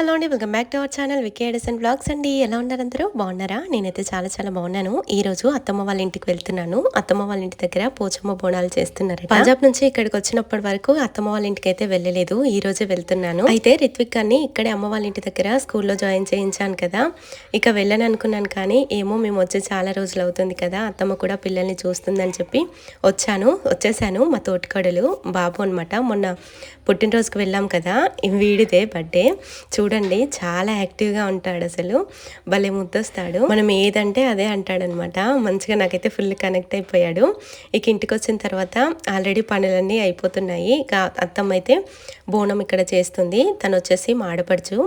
Hello అండి welcome back to our channel Vicky Edison blogs అండి. ఎలా ఉన్నారు అందరూ? బాగున్నారా? నేనైతే చాలా చాలా బాగున్నాను. ఈ రోజు అత్తమ్మ వాళ్ళ ఇంటికి వెళ్తున్నాను. అత్తమ్మ వాళ్ళ ఇంటి దగ్గర పోచమ్మ బోనాలు చేస్తున్నారు పంజాబ్ నుంచి ఇక్కడికి వచ్చినప్పటి వరకు అత్తమ్మ వాళ్ళ ఇంటికి అయితే వెళ్ళలేదు. ఈ రోజే వెళ్తున్నాను. అయితే రిత్విక్ గారిని ఇక్కడే అమ్మ వాళ్ళ ఇంటి దగ్గర స్కూల్లో జాయిన్ చేయించాను కదా. ఇక వెళ్ళను అనుకున్నాను కానీ ఏమో మేము వచ్చి చాలా రోజులు అవుతుంది కదా. అత్తమ్మ కూడా పిల్లల్ని చూస్తుందని చెప్పి వచ్చాను. వచ్చేసాను మా తోటికోడలు బాబు అనమాట మొన్న పుట్టినరోజుకి వెళ్ళాం కదా. వీడిదే బర్త్డే. చూడు చూడండి చాలా యాక్టివ్గా ఉంటాడు అసలు. భలే ముద్దొస్తాడు. మనం ఏదంటే అదే అంటాడనమాట. మంచిగా నాకైతే ఫుల్ కనెక్ట్ అయిపోయాడు. ఇక ఇంటికి వచ్చిన తర్వాత ఆల్రెడీ పనులన్నీ అయిపోతున్నాయి. ఇక అత్తమ్మ అయితే బోనం ఇక్కడ చేస్తుంది. తను వచ్చేసి మాడపడుచు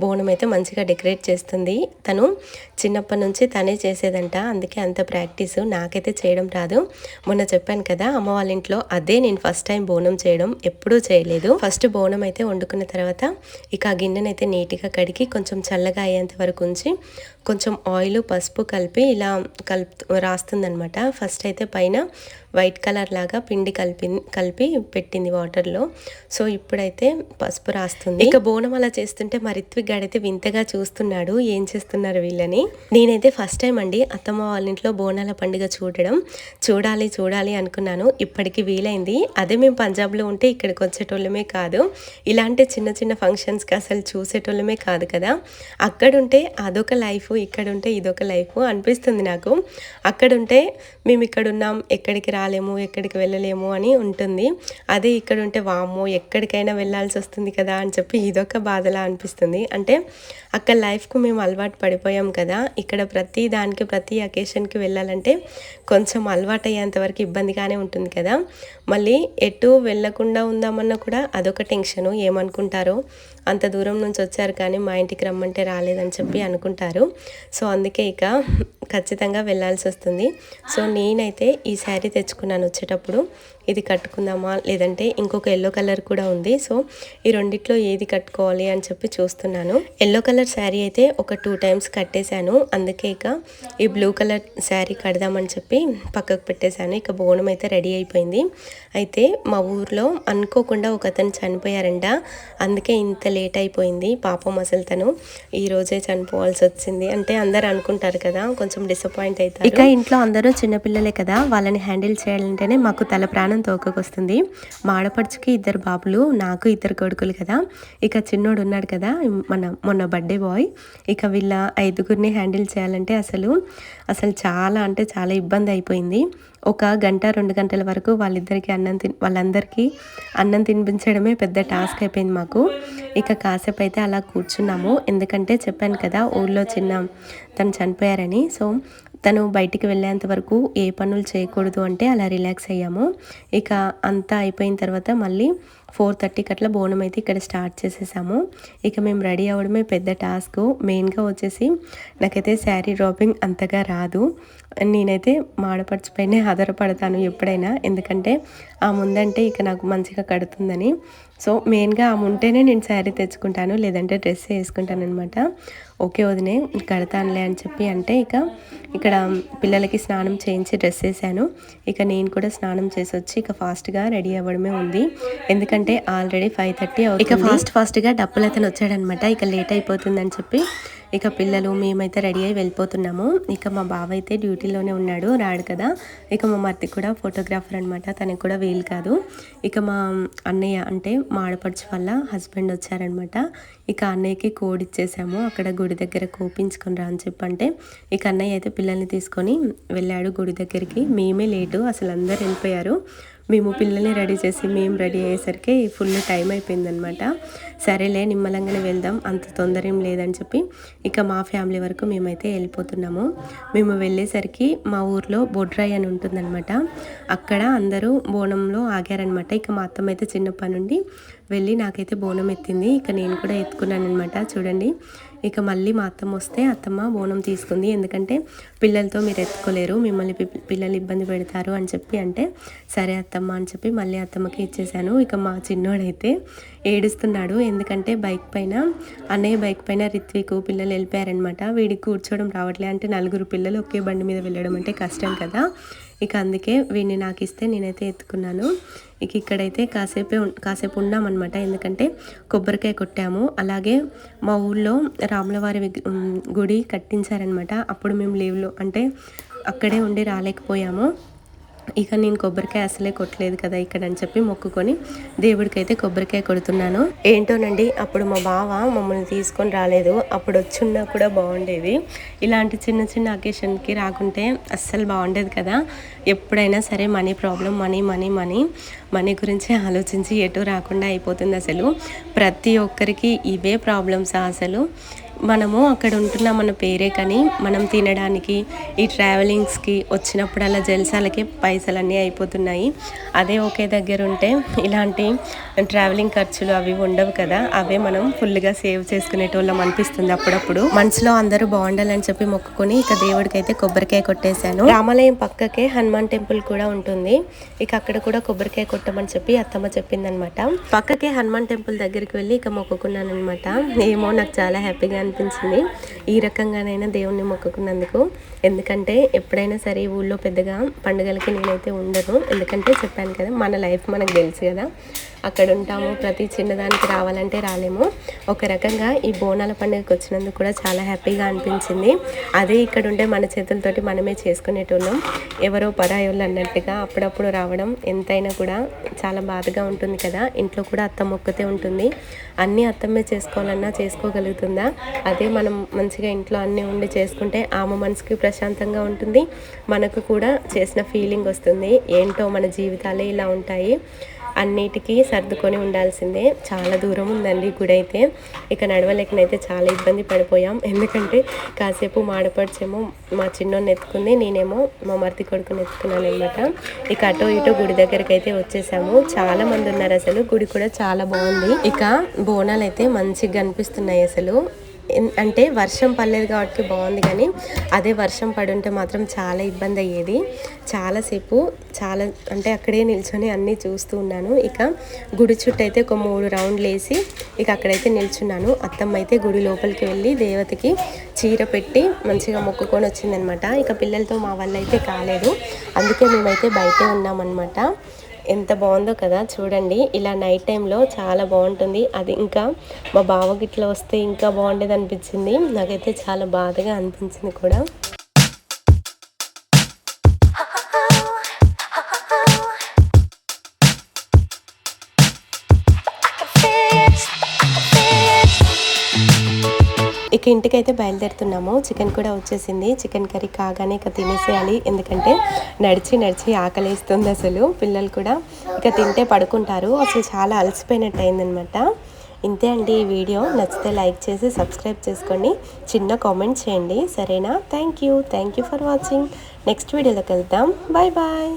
బోనం అయితే మంచిగా డెకరేట్ చేస్తుంది. తను చిన్నప్పటి నుంచి తనే చేసేదంట. అందుకే అంత ప్రాక్టీస్ నాకైతే చేయడం రాదు. మొన్న చెప్పాను కదా అమ్మ వాళ్ళ ఇంట్లో అదే నేను ఫస్ట్ టైం బోనం చేయడం ఎప్పుడూ చేయలేదు. ఫస్ట్ బోనం అయితే వండుకున్న తర్వాత ఇక ఆ గిన్నెనైతే నీట్గా కడిగి కొంచెం చల్లగా అయ్యేంత వరకు ఉంచి కొంచెం ఆయిల్ పసుపు కలిపి ఇలా కలుపు రాస్తుందనమాట ఫస్ట్ అయితే పైన వైట్ కలర్ లాగా పిండి కలిపి కలిపి పెట్టింది వాటర్లో. సో ఇప్పుడైతే పసుపు రాస్తుంది. ఇక బోనం అలా చేస్తుంటే మా రిత్విక్ వింతగా చూస్తున్నాడు. ఏం చేస్తున్నారు వీళ్ళని? నేనైతే ఫస్ట్ టైం అండి అత్తమ్మ వాళ్ళ ఇంట్లో బోనాల పండుగ చూడడం. చూడాలి చూడాలి అనుకున్నాను. ఇప్పటికి వీలైంది. అదే మేము పంజాబ్లో ఉంటే ఇక్కడికి వచ్చేటోళ్ళమే కాదు. ఇలాంటి చిన్న చిన్న ఫంక్షన్స్కి అసలు చూసేటోళ్ళమే కాదు కదా. అక్కడుంటే అదొక లైఫ్ ఇక్కడ ఉంటే ఇదొక లైఫ్ అనిపిస్తుంది నాకు. అక్కడుంటే మేము ఇక్కడున్నాం ఎక్కడికి ఎక్కడికి రాలేము ఎక్కడికి వెళ్ళలేము అని ఉంటుంది. అదే ఇక్కడ ఉంటే వామ్మో ఎక్కడికైనా వెళ్ళాల్సి వస్తుంది కదా అని చెప్పి ఇదొక బాధలా అనిపిస్తుంది. అంటే అక్కడ లైఫ్కు మేము అలవాటు పడిపోయాం కదా. ఇక్కడ ప్రతి దానికి ప్రతి అకేషన్కి వెళ్ళాలంటే కొంచెం అలవాటు అయ్యేంతవరకు ఇబ్బందిగానే ఉంటుంది కదా. మళ్ళీ ఎటు వెళ్ళకుండా ఉందామన్నా కూడా అదొక టెన్షను. ఏమనుకుంటారో అంత దూరం నుంచి వచ్చారు కానీ మా ఇంటికి రమ్మంటే రాలేదని చెప్పి అనుకుంటారు. సో అందుకే ఇక ఖచ్చితంగా వెళ్ళాల్సి వస్తుంది. సో నేనైతే ఈ శారీ తెచ్చుకున్నాను వచ్చేటప్పుడు. ఇది కట్టుకుందామా? లేదంటే ఇంకొక ఎల్లో కలర్ కూడా ఉంది. సో ఈ రెండిట్లో ఏది కట్టుకోవాలి అని చెప్పి చూస్తున్నాను. ఎల్లో కలర్ శారీ అయితే ఒక టూ టైమ్స్ కట్టేశాను. అందుకే ఇక ఈ బ్లూ కలర్ శారీ కడదామని చెప్పి పక్కకు పెట్టేశాను. ఇక బోనం అయితే రెడీ అయిపోయింది. అయితే మా ఊర్లో అనుకోకుండా ఒక అతను చనిపోయారంట. అందుకే ఇంత లేట్ అయిపోయింది. పాపం అసలు తను ఈ రోజే చనిపోవాల్సి వచ్చింది. అంటే అందరు అనుకుంటారు కదా కొంచెం డిసప్పాయింట్ అవుతారు. ఇక ఇంట్లో అందరూ చిన్నపిల్లలే కదా వాళ్ళని హ్యాండిల్ చేయాలంటేనే మాకు తల ప్రాణం తోకకొస్తుంది. మా ఆడపడుచుకి ఇద్దరు బాబులు నాకు ఇద్దరు కొడుకులు కదా. ఇక చిన్నోడు ఉన్నాడు కదా మన మొన్న బర్త్డే బాయ్ ఇక వీళ్ళ ఐదుగురిని హ్యాండిల్ చేయాలంటే అసలు అసలు చాలా అంటే చాలా ఇబ్బంది అయిపోయింది. ఒక గంట రెండు గంటల వరకు వాళ్ళిద్దరికీ అన్నం తిన్ వాళ్ళందరికీ అన్నం తినిపించడమే పెద్ద టాస్క్ అయిపోయింది మాకు. ఇక కాసేపు అయితే అలా కూర్చున్నాము. ఎందుకంటే చెప్పాను కదా ఊళ్ళో చిన్న తను చనిపోయారని. సో తను బయటికి వెళ్ళేంత వరకు ఏ పనులు చేయకూడదు అంటే అలా రిలాక్స్ అయ్యాము. ఇక అంతా అయిపోయిన తర్వాత మళ్ళీ ఫోర్ థర్టీకి అట్లా బోనం అయితే ఇక్కడ స్టార్ట్ చేసేసాము. ఇక మేము రెడీ అవ్వడమే పెద్ద టాస్క్. మెయిన్గా వచ్చేసి నాకైతే శారీ డ్రాపింగ్ అంతగా రాదు. నేనైతే మాడపడిచిపోయినే ఆధారపడతాను ఎప్పుడైనా. ఎందుకంటే ఆ ముందంటే ఇక నాకు మంచిగా కడుతుందని. సో మెయిన్గా ఆమె ఉంటేనే నేను శారీ తెచ్చుకుంటాను లేదంటే డ్రెస్ వేసుకుంటాను అనమాట ఓకే వదినే కడతానులే అని చెప్పి అంటే ఇక ఇక్కడ పిల్లలకి స్నానం చేయించి డ్రెస్ వేసాను ఇక నేను కూడా స్నానం చేసి వచ్చి ఇక ఫాస్ట్గా రెడీ అవ్వడమే ఉంది. ఎందుకంటే ఆల్రెడీ ఫైవ్ థర్టీ అవుతుంది. ఇక ఫాస్ట్ ఫాస్ట్గా డబ్బులు అతను వచ్చాడనమాట ఇక లేట్ అయిపోతుందని చెప్పి ఇక పిల్లలు మేమైతే రెడీ అయి వెళ్ళిపోతున్నాము. ఇక మా బావ అయితే డ్యూటీలోనే ఉన్నాడు రాడు కదా. ఇక మా మర్తి కూడా ఫోటోగ్రాఫర్ అనమాట తనకి కూడా వీలు కాదు. ఇక మా అన్నయ్య అంటే మా ఆడపడుచు వల్ల హస్బెండ్ వచ్చారనమాట ఇక అన్నయ్యకి కోడ్ ఇచ్చేసాము అక్కడ గుడి దగ్గర కోపించుకొని రా అని చెప్పంటే. ఇక అన్నయ్య అయితే పిల్లల్ని తీసుకొని వెళ్ళాడు గుడి దగ్గరికి. మేమే లేటు అసలు అందరు వెళ్ళిపోయారు. మేము పిల్లల్ని రెడీ చేసి మేము రెడీ అయ్యేసరికి ఫుల్ టైం అయిపోయిందనమాట. సరేలే నిమ్మలంగానే వెళ్దాం. అంత తొందర ఏం లేదని చెప్పి ఇక మా ఫ్యామిలీ వరకు మేమైతే వెళ్ళిపోతున్నాము. మేము వెళ్ళేసరికి మా ఊర్లో బొడ్రాయి అని ఉంటుందన్నమాట అక్కడ అందరూ బోనంలో ఆగారనమాట. ఇక మా అత్తమ్మ అయితే చిన్నప్పటి నుండి వెళ్ళి నాకైతే బోనం ఎత్తింది. ఇక నేను కూడా ఎత్తుకున్నాను అనమాట చూడండి ఇక మళ్ళీ మా అత్తమ్మ వస్తే అత్తమ్మ బోనం తీసుకుంది. ఎందుకంటే పిల్లలతో మీరు ఎత్తుకోలేరు మిమ్మల్ని పిల్లలు ఇబ్బంది పెడతారు అని చెప్పి అంటే సరే అత్తమ్మ అని చెప్పి మళ్ళీ అత్తమ్మకి ఇచ్చేసాను ఇక మా చిన్నోడైతే ఏడుస్తున్నాడు. ఎందుకంటే బైక్ పైన అన్నయ్య బైక్ పైన రిత్విక్ పిల్లలు వెళ్ళిపోయారనమాట వీడికి కూర్చోవడం రావట్లే అంటే నలుగురు పిల్లలు ఒకే బండి మీద వెళ్ళడం అంటే కష్టం కదా. ఇక అందుకే వీడిని నాకు ఇస్తే నేనైతే ఎత్తుకున్నాను. ఇక ఇక్కడైతే కాసేపే కాసేపు ఉన్నామన్నమాట. ఎందుకంటే కొబ్బరికాయ కొట్టాము. అలాగే మా ఊళ్ళో రాములవారి గుడి కట్టించారనమాట అప్పుడు మేము లీవ్లో అంటే అక్కడే ఉండి రాలేకపోయాము. ఇక నేను కొబ్బరికాయ అసలే కొట్టలేదు కదా ఇక్కడ అని చెప్పి మొక్కుకొని దేవుడికి అయితే కొబ్బరికాయ కొడుతున్నాను. ఏంటోనండి అప్పుడు మా బావ మమ్మల్ని తీసుకొని రాలేదు. అప్పుడు వచ్చున్నా కూడా బాగుండేది ఇలాంటి చిన్న చిన్న అకేషన్కి రాకుంటే అస్సలు బాగుండేది కదా. ఎప్పుడైనా సరే money problem money money money money గురించి ఆలోచించి ఎటు రాకుండా అయిపోతుంది అసలు. ప్రతి ఒక్కరికి ఇవే ప్రాబ్లమ్స్ అసలు. మనము అక్కడ ఉంటున్న మన పేరే కానీ మనం తినడానికి ఈ ట్రావెలింగ్స్కి వచ్చినప్పుడల్లా జల్సాలకి పైసలన్నీ అయిపోతున్నాయి. అదే ఒకే దగ్గర ఉంటే ఇలాంటి ట్రావెలింగ్ ఖర్చులు అవి ఉండవు కదా అవే మనం ఫుల్గా సేవ్ చేసుకునేటోళ్ళం అనిపిస్తుంది అప్పుడప్పుడు. మనసులో అందరూ బాగుండాలని చెప్పి మొక్కుకొని ఇక దేవుడికి అయితే కొబ్బరికాయ కొట్టేశాను. రామాలయం పక్కకే హనుమాన్ టెంపుల్ కూడా ఉంటుంది. ఇక అక్కడ కూడా కొబ్బరికాయ కొట్టమని చెప్పి అత్తమ్మ చెప్పిందనమాట. పక్కకే హనుమాన్ టెంపుల్ దగ్గరికి వెళ్ళి ఇక మొక్కుకున్నాను అనమాట ఏమో నాకు చాలా హ్యాపీగా అనిపించింది. ఈ రకంగానైనా దేవుణ్ణి మొక్కుకున్నందుకు. ఎందుకంటే ఎప్పుడైనా సరే ఊళ్ళో పెద్దగా పండుగలకి నేనైతే ఉండను. ఎందుకంటే చెప్పాను కదా మన లైఫ్ మనకు తెలుసు కదా. అక్కడ ఉంటాము. ప్రతి చిన్నదానికి రావాలంటే రాలేము. ఒక రకంగా ఈ బోనాల పండుగకి వచ్చినందుకు కూడా చాలా హ్యాపీగా అనిపించింది. అదే ఇక్కడ ఉంటే మన చేతులతోటి మనమే చేసుకునేటోళ్ళం. ఎవరో పరాయోళ్ళు అన్నట్టుగా అప్పుడప్పుడు రావడం ఎంతైనా కూడా చాలా బాధగా ఉంటుంది కదా. ఇంట్లో కూడా అత్త మొక్కతే ఉంటుంది. అన్నీ అత్తమ్మే చేసుకోవాలన్నా చేసుకోగలుగుతుందా? అదే మనం మంచిగా ఇంట్లో అన్నీ ఉండి చేసుకుంటే ఆమె మనసుకి ప్రశాంతంగా ఉంటుంది. మనకు కూడా చేసిన ఫీలింగ్ వస్తుంది. ఏంటో మన జీవితాలే ఇలా ఉంటాయి. అన్నిటికీ సర్దుకొని ఉండాల్సిందే. చాలా దూరం ఉందండి గుడి అయితే. ఇక నడవలేకనైతే చాలా ఇబ్బంది పడిపోయాం. ఎందుకంటే కాసేపు మాడపడిచేమో మా చిన్నోని ఎత్తుకుంది నేనేమో మా మరిది కొడుకుని ఎత్తుకున్నాను అనమాట ఇక అటో ఇటో గుడి దగ్గరికి అయితే వచ్చేసాము. చాలా మంది ఉన్నారు అసలు. గుడి కూడా చాలా బాగుంది. ఇక బోనాలు అయితే మంచిగా కనిపిస్తున్నాయి అసలు. అంటే వర్షం పడలేదు కాబట్టి బాగుంది కానీ అదే వర్షం పడి ఉంటే మాత్రం చాలా ఇబ్బంది అయ్యేది. చాలాసేపు చాలా అంటే అక్కడే నిల్చొని అన్నీ చూస్తూ ఉన్నాను. ఇక గుడి చుట్టూ అయితే ఒక మూడు రౌండ్లు వేసి ఇక అక్కడైతే నిల్చున్నాను. అత్తమ్మ అయితే గుడి లోపలికి వెళ్ళి దేవతకి చీర పెట్టి మంచిగా మొక్కుకొని వచ్చిందనమాట. ఇక పిల్లలతో మా వల్ల అయితే కాలేదు. అందుకే మేమైతే బయటే ఉన్నామన్నమాట ఎంత బాగుందో కదా చూడండి. ఇలా నైట్ టైంలో చాలా బాగుంటుంది. అది ఇంకా మా బావకి ఇట్లా వస్తే ఇంకా బాగుండేది అనిపించింది నాకైతే చాలా బాధగా అనిపించింది కూడా. ఇక ఇంటికైతే బయలుదేరుతున్నాము. చికెన్ కూడా వచ్చేసింది. చికెన్ కర్రీ కాగానే ఇక తినేసేయాలి. ఎందుకంటే నడిచి నడిచి ఆకలిస్తుంది అసలు. పిల్లలు కూడా ఇక తింటే పడుకుంటారు. అసలు చాలా అలసిపోయినట్టు అయిందనమాట ఇంతే అండి ఈ వీడియో. నచ్చితే లైక్ చేసి సబ్స్క్రైబ్ చేసుకోండి. చిన్న కామెంట్ చేయండి. సరేనా? Thank you. Thank you for watching. Next వీడియోలోకి వెళ్దాం బాయ్ బాయ్.